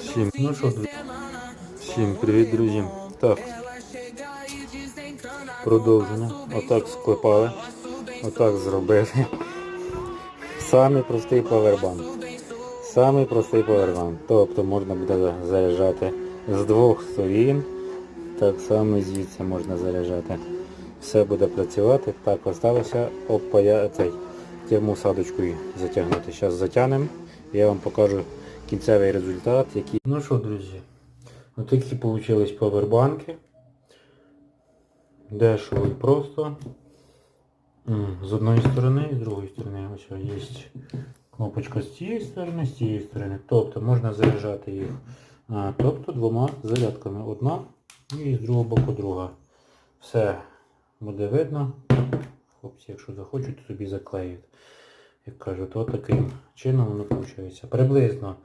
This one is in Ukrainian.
Всім, ну що, друзі? Всім привіт, друзі. Так. Продовження. Отак склепали. Отак зробили. Самий простий павербанк. Самий простий павербанк. Тобто можна буде заряджати з двох сторін. Так само звідси можна заряджати. Все буде працювати. Так, осталося опая цей тему садочкою затягнути. Зараз затягнемо. Я вам покажу кінцевий результат. Який... Ну що, друзі, отакі вийшли павербанки. Дешево і просто. З одної сторони і з другої сторони. Ось є кнопочка з цієї сторони, з цієї сторони. Тобто можна заряджати їх. Тобто двома зарядками. Одна і з другого боку друга. Все буде видно. Хлопці, якщо захочуть, то собі заклеють. Як кажуть, от таким чином воно виходить. Приблизно